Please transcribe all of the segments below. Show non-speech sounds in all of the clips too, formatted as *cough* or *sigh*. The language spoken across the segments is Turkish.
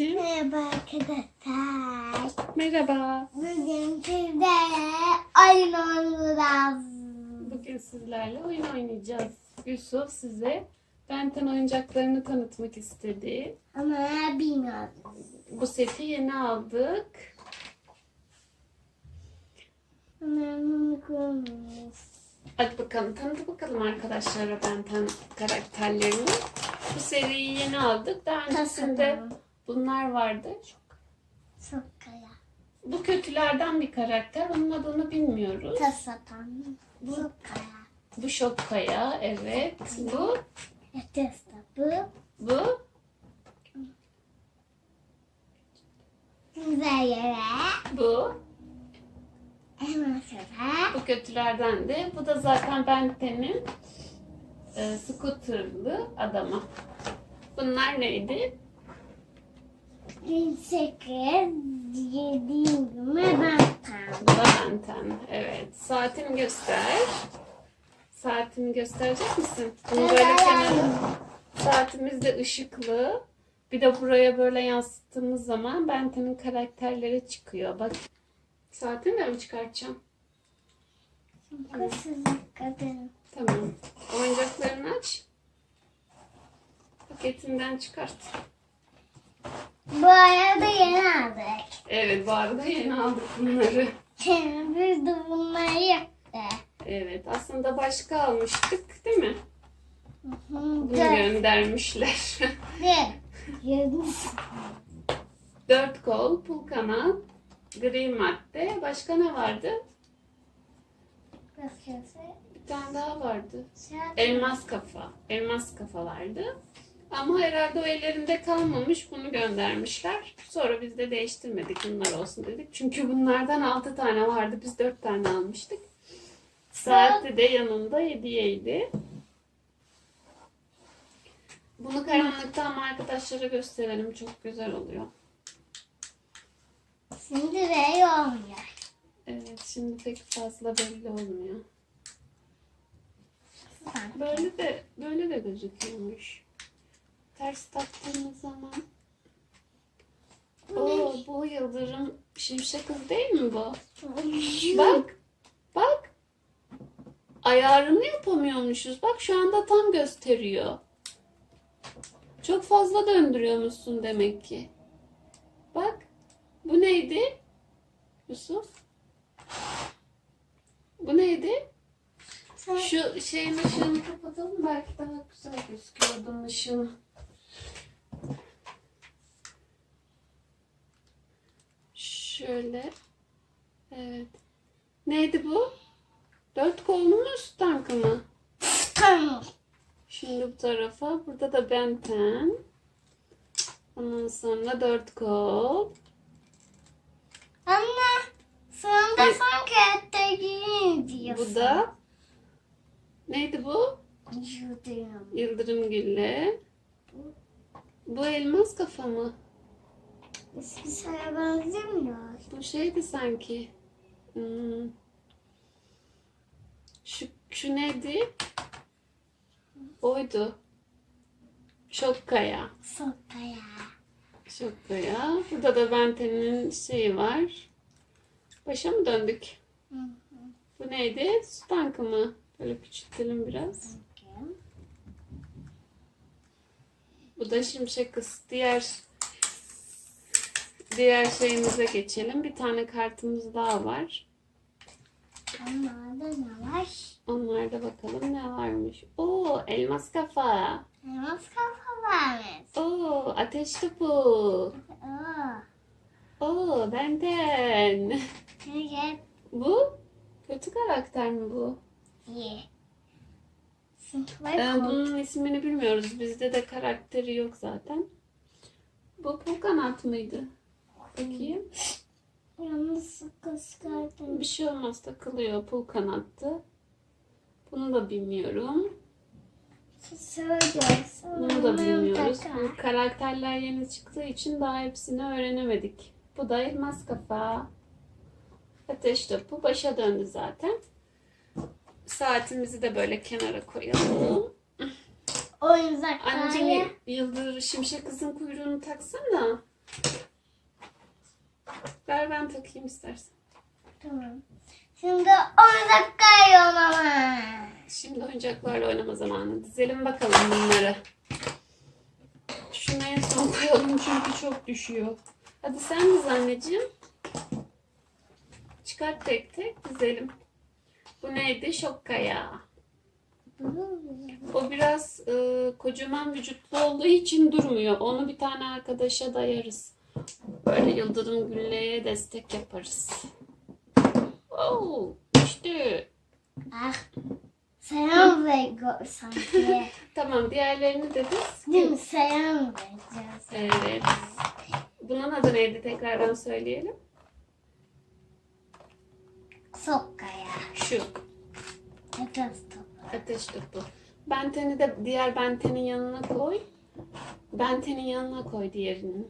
anneciğim? Merhaba arkadaşlar. Merhaba. Bugün sizlerle oyun oynayacağız. Bugün sizlerle oyun oynayacağız. Yusuf size Benten oyuncaklarını tanıtmak istedi. Ama bilmiyorum. Bu seti yeni aldık. Hadi bakalım tanıt bakalım arkadaşlara Benten karakterlerini. Bu seriyi yeni aldık. Daha öncesinde Tasarım. Bunlar vardı. Sokaya. Bu kötülerden bir karakter. Onun adını bilmiyoruz. Tasatan. Bu, Sokaya. bu Şokkaya. Evet. Bu, Testa bu. bu Güzel. Bu. Bu kötülerden de. Bu da zaten Benten'in e, scooterlı adamı. Bunlar neydi? 18 yediğim gibi ben tam. Bu da Benten. Evet. Saatini göster. Saatini gösterecek misin? Bunu böyle kenara. Saatimiz de ışıklı. Bir de buraya böyle yansıttığımız zaman Benten'in karakterleri çıkıyor. Bak. Saatini de mi çıkartacağım? Kısızlık kadın. Tamam. Oyuncaklarını aç. Paketinden çıkart. Bu arada yeni aldık. Evet bu arada yeni aldık bunları. Biz de bunları yaptık. Evet aslında başka almıştık değil mi? Bunu göndermişler. *laughs* Dört kol, pul kanat, gri madde. Başka ne vardı? Bir tane daha vardı. Elmas kafa. Elmas kafa vardı. Ama herhalde o ellerinde kalmamış. Bunu göndermişler. Sonra biz de değiştirmedik. Bunlar olsun dedik. Çünkü bunlardan 6 tane vardı. Biz 4 tane almıştık. Saati de yanında hediyeydi. Bunu karanlıkta ama arkadaşlara gösterelim. Çok güzel oluyor. Şimdi de olmuyor. Evet şimdi pek fazla belli olmuyor. Böyle de böyle de gözüküyormuş. Ters taktığımız zaman. Oo, bu yıldırım şimşek hız değil mi bu? Bak. Bak. Ayarını yapamıyormuşuz. Bak şu anda tam gösteriyor. Çok fazla döndürüyormuşsun demek ki. Bak. Bu neydi? Yusuf. Bu neydi? Şu şeyin ışığını kapatalım belki daha güzel gözüküyor bunun ışığını. Şöyle. Evet. Neydi bu? Dört kollu mu üst tankı mı? Şimdi bu tarafa. Burada da benten. Ondan sonra dört kol. Anne. Sonunda son kağıtta giyin diyorsun. Bu da neydi bu? Yudum. Yıldırım gülle. Bu elmas kafa mı? İsmi sana benzemiyor. Bu şeydi sanki. Hmm. Şu, şu neydi? Oydu. Şokkaya. Sokaya. Şokkaya. Burada da Benten'in şeyi var. Başa mı döndük? Hı hı. Bu neydi? Su tankı mı? Böyle küçültelim biraz. Bakayım. Bu da şimşek kız. Diğer diğer şeyimize geçelim. Bir tane kartımız daha var. Onlarda ne var? Onlarda bakalım ne varmış. Oo elmas kafa. Elmas kafa varmış. Oo ateş topu. Oo. Oo benden. Evet. Bu kötü karakter mi bu? İyi. Ee, bunun ismini bilmiyoruz. Bizde de karakteri yok zaten. Bu pul kanat mıydı? Bakayım. Yalnız kıskandım. Bir şey olmaz takılıyor. Pul kanattı. Bunu da bilmiyorum. Söyleyeceğiz. Bunu da bilmiyoruz. Bu karakterler yeni çıktığı için daha hepsini öğrenemedik. Bu da elmas kafa. Ateş topu başa döndü zaten. Saatimizi de böyle kenara koyalım. Oyuncaklar. Anneciğim yıldır şimşek kızın kuyruğunu taksana. Ver ben takayım istersen. Tamam. Şimdi 10 dakika yollama. Şimdi oyuncaklarla oynama zamanı. Dizelim bakalım bunları. Şunu en son koyalım çünkü çok düşüyor. Hadi sen diz anneciğim. Çıkart tek tek dizelim. Bu neydi? Şokkaya. O biraz e, kocaman vücutlu olduğu için durmuyor. Onu bir tane arkadaşa dayarız. Böyle Yıldırım Gülle'ye destek yaparız. Oo, işte. Ah. Selam ver sanki. *laughs* Tamam diğerlerini de diz. Değil mi? Selam vereceğiz. Evet. Bunun adı neydi tekrardan söyleyelim. Sokkaya. Şu Ateş topu. ateş topu. Benteni de diğer bentenin yanına koy. Bentenin yanına koy diğerini.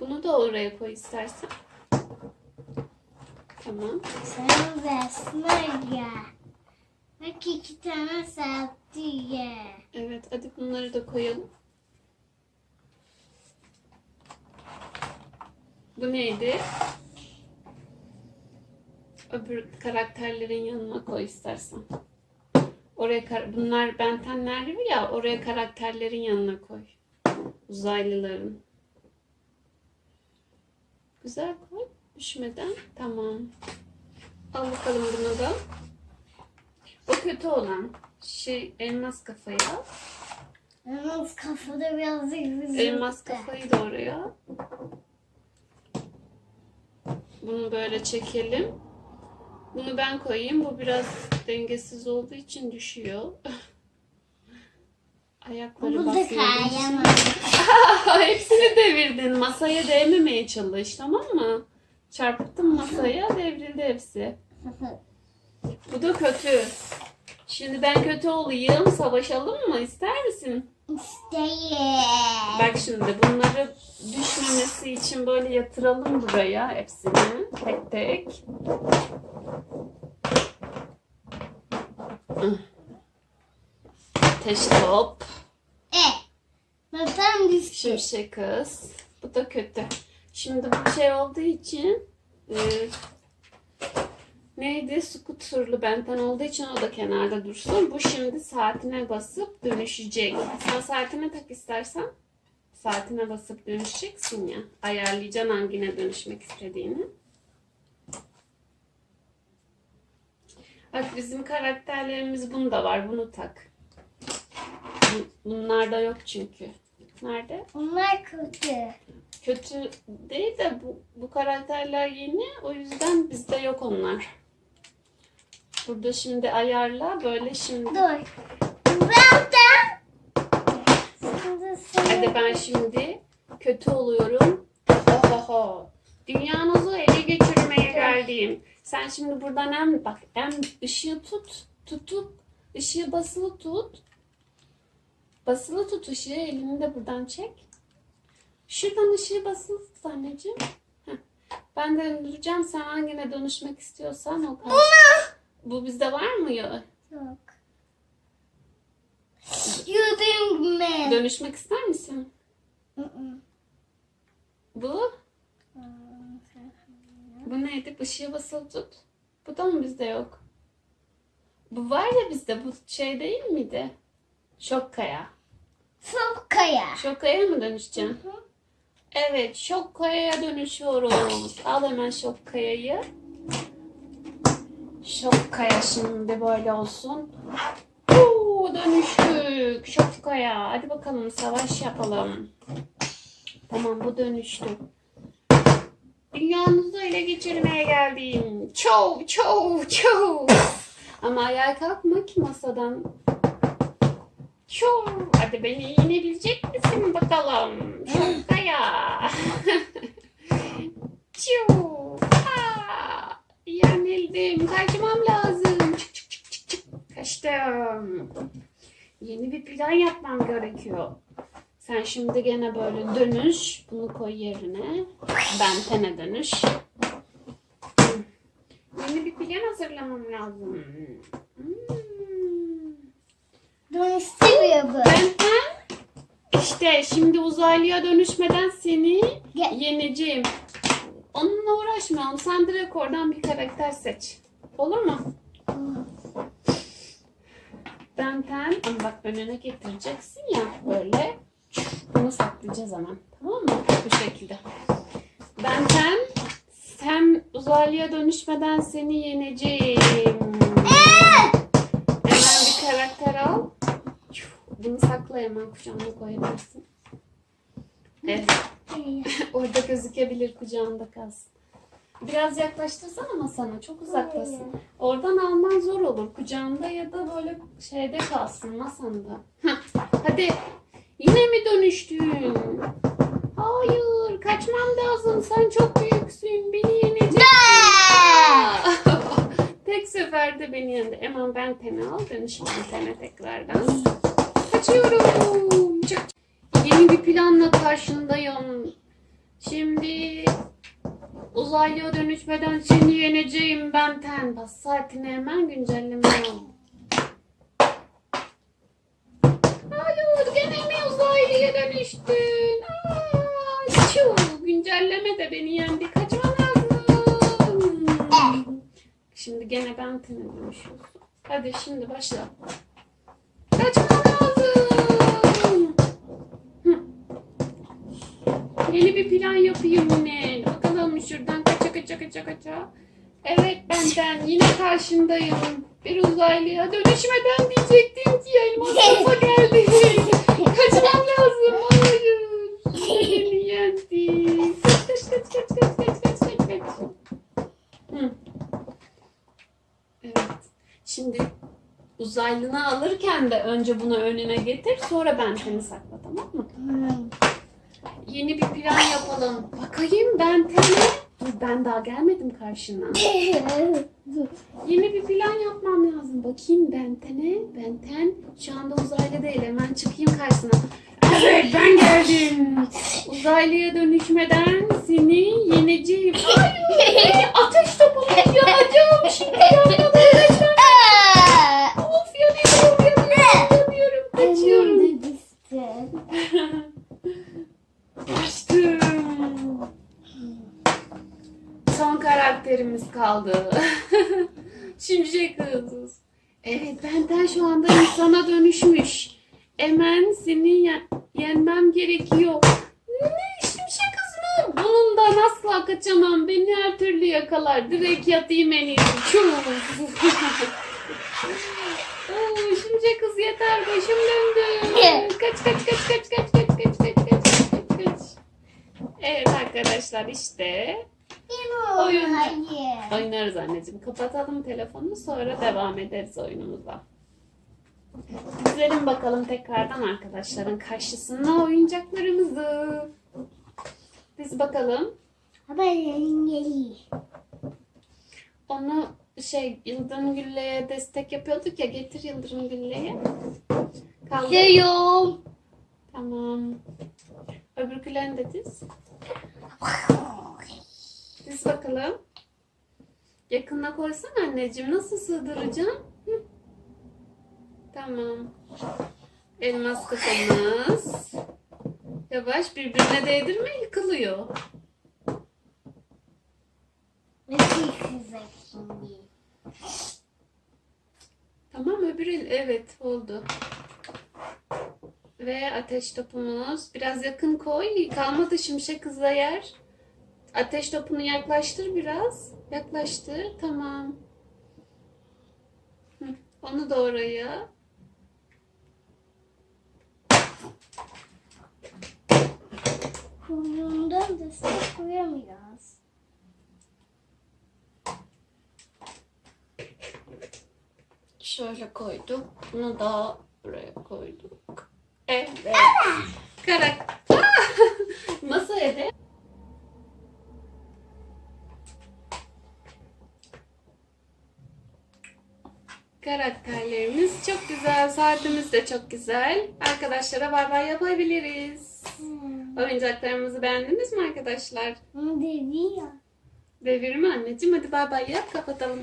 Bunu da oraya koy istersen. Tamam. Selam versinler ya. Bak iki tane ye. Evet hadi bunları da koyalım. Bu neydi? Öbür karakterlerin yanına koy istersen. Oraya bunlar bentenler ya oraya karakterlerin yanına koy. Uzaylıların. Güzel koy. Düşmeden. Tamam. Al bakalım bunu da. O kötü olan şey elmas kafayı al. Yalnız kafada birazcık vızıltı. Elmas kafayı da oraya. Bunu böyle çekelim. Bunu ben koyayım. Bu biraz dengesiz olduğu için düşüyor. *laughs* Ayakları kayamam. *laughs* Hepsini devirdin. Masaya değmemeye çalış tamam mı? Çarpıttın masaya devrildi hepsi. Bu da kötü. Şimdi ben kötü olayım. Savaşalım mı? İster misin? İsteyim. Bak şimdi bunları düşmemesi için böyle yatıralım buraya hepsini tek tek. Ateş top, E. Düştü. şimşek kız. Bu da kötü. Şimdi bu şey olduğu için e, neydi? Skuturlu benten olduğu için o da kenarda dursun. Bu şimdi saatine basıp dönüşecek. Sen saatine tak istersen. Saatine basıp dönüşeceksin ya. Ayarlayacaksın hangine dönüşmek istediğini. Bak bizim karakterlerimiz bunda var. Bunu tak. Bu- Bunlarda yok çünkü. Nerede? Onlar kötü. Kötü değil de bu, bu karakterler yeni. O yüzden bizde yok onlar. Burada şimdi ayarla. Böyle şimdi. Dur. Ben de. Şimdi sen- Hadi ben şimdi kötü oluyorum. Ohoho. Dünyanızı ele geçirmeye geldim. Sen şimdi buradan hem bak hem ışığı tut. Tutup ışığı basılı tut. Basılı tut ışığı elini de buradan çek. Şuradan ışığı basılı tut anneciğim. Heh. Ben döndüreceğim. Sen hangine dönüşmek istiyorsan o kadar. Bu bizde var mı ya? Yok. Yudum ben. Dönüşmek ister misin? Hı hı. Bu? Bu neydi? Işığı basılı tut. Bu da mı bizde yok? Bu var ya bizde. Bu şey değil miydi? Şokkaya. Sokkaya. Şokkaya mı dönüşeceksin? Evet. Şokkaya'ya dönüşüyoruz. Al hemen şokkayayı. Şokkaya şimdi böyle olsun. Oo, dönüştük. Şokkaya. Hadi bakalım savaş yapalım. Tamam bu dönüştü. Dünyanızı ele geçirmeye geldim. Çov çov çov. Ama ayağa kalkma ki masadan. Çov. Hadi beni yenebilecek misin bakalım? Şokkaya. *laughs* Çov. Yenildim. Kaçmam lazım. Çık çık çık çık çık. Kaçtım. Yeni bir plan yapmam gerekiyor. Sen şimdi gene böyle dönüş. Bunu koy yerine. Bentene dönüş. Yeni bir plan hazırlamam lazım. Hmm. Dönüştürüyor bu. İşte şimdi uzaylıya dönüşmeden seni Gel. yeneceğim. Onunla uğraşmayalım. Sen direkt oradan bir karakter seç. Olur mu? Benten ama bak önüne getireceksin ya böyle. Bunu saklayacağız hemen. Tamam mı? Bu şekilde. Benten sen uzaylıya dönüşmeden seni yeneceğim. Hemen bir karakter al. Bunu sakla hemen kucağına koyabilirsin. Evet. *laughs* Orada gözükebilir kucağında kalsın. Biraz yaklaştırsana masana. Çok uzaktasın. Oradan alman zor olur. Kucağında ya da böyle şeyde kalsın masanda. Hadi. Yine mi dönüştün? Hayır. Kaçmam lazım. Sen çok büyüksün. Beni yeneceksin. *laughs* Tek seferde beni yendi. Hemen ben tene al. Dönüş tene tekrardan. Kaçıyorum. Çık. Yeni bir planla karşındayım. Şimdi uzaylıya dönüşmeden seni yeneceğim ben ten. Bas saatini hemen güncelleme al. Hayır gene mi uzaylıya dönüştün? Aa, güncelleme de beni yendi. Kaçmam lazım. Şimdi gene ben tene dönüşüyorsun. Hadi şimdi başla. Bir plan yapayım yine. Bakalım şuradan kaça kaça kaça kaça. Evet benden yine karşındayım. Bir uzaylıya dönüşmeden diyecektim ki elmas *laughs* kafa geldi. Kaçmam lazım. Hayır. Beni yendi. Kaç kaç kaç kaç kaç kaç kaç kaç kaç. Hı. Evet. Şimdi uzaylını alırken de önce bunu önüne getir sonra ben seni sakla tamam mı? Yeni bir plan yapalım. Bakayım ben tene. Dur ben daha gelmedim karşına. Yeni bir plan yapmam lazım. Bakayım Benten'e. Benten şu anda uzaylı değil. Hemen çıkayım karşısına. Evet ben geldim. Uzaylıya dönüşmeden seni yeneceğim. Hayır. Ateş topumu yanacağım. Şimdi yanmadan kaçmam. Of yanıyorum yanıyorum yanıyorum. Kaçıyorum. Kaçtım. Son karakterimiz kaldı. *laughs* Şimşek kız. Evet benden şu anda insana dönüşmüş. Hemen seni ye- yenmem gerekiyor. Ne şimşek kız mı? Bundan asla kaçamam. Beni her türlü yakalar. Direkt yatayım en iyisi. *laughs* Oo, şimşek kız yeter. Başım döndü. Kaç kaç kaç kaç kaç kaç kaç kaç kaç kaç kaç. Evet arkadaşlar işte Oyun. Hayır. Oynarız anneciğim. Kapatalım telefonu sonra devam ederiz oyunumuza. Dizelim bakalım tekrardan arkadaşların karşısına oyuncaklarımızı. Diz bakalım. Haberin geliyor. Onu şey Yıldırım Gülle'ye destek yapıyorduk ya getir Yıldırım Gülle'ye. Kaldır. Geliyorum. Tamam. Öbürkülerini de diz. Bakalım. Yakına koysana anneciğim. Nasıl sığdıracağım? Hı. Tamam. Elmas kafamız. Yavaş birbirine değdirme yıkılıyor. Nasıl kızak şimdi? Tamam öbür el evet oldu. Ve ateş topumuz. Biraz yakın koy. Kalmadı şimşek hızla yer. Ateş topunu yaklaştır biraz. Yaklaştır. Tamam. Hı, Onu da oraya. Kuyruğundan destek koyamıyoruz. Şöyle koyduk. Bunu da buraya koyduk. Evet. Karak. Masaya de. Karakterlerimiz çok güzel. Saatimiz de çok güzel. Arkadaşlara bay bay yapabiliriz. Oyuncaklarımızı beğendiniz mi arkadaşlar? Ya. Devir mi anneciğim? Hadi bay bay yap kapatalım.